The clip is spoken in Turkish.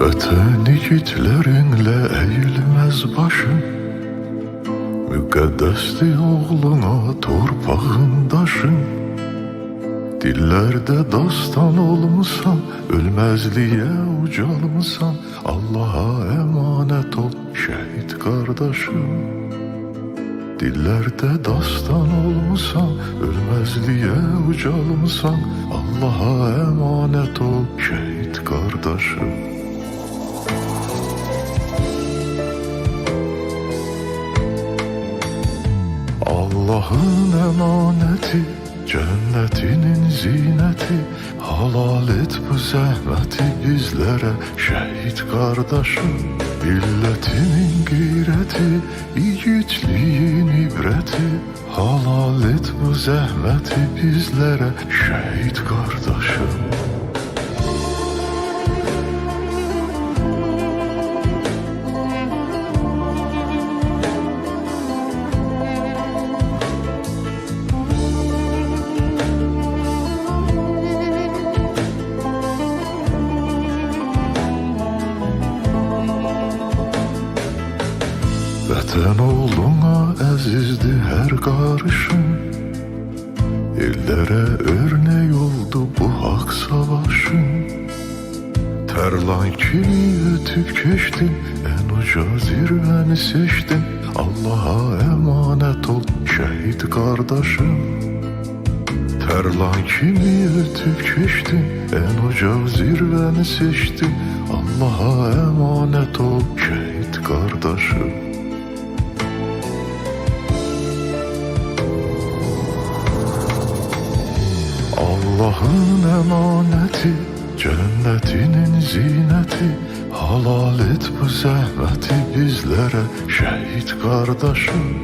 Vətən igidlərinlə əyilməz başın. Müqəddəsdir oğluna torpağın daşın. Dillərdə dastan olmusan, ölməzliyə ucalmısan Allaha əmanət ol şəhid qardaşım. Dillərdə dastan olmusan, ölməzliyə ucalmısan Allaha əmanət ol şəhid qardaşım Allah'ın emaneti Cennetinin zineti Halal et bu zahmeti bizlere. Şehit kardeşim Milletimin gayreti Yiğitliğin ibreti. Halal et bu zahmeti bizlere. Şehit kardeşim Vətən oğluna əzizdi hər qarışın Ellərə örnek oldu bu hak savaşın Tərlan kimi ötüb keçdin En uca zirvəni seçdin Allaha əmanət ol şəhid qardaşım Tərlan kimi ötüb keçdin En uca zirvəni seçdin Allaha əmanət ol şəhid qardaşım Allah'ın emaneti Cennetinin zineti Halal et bu zahmeti bizlere Şehit kardeşim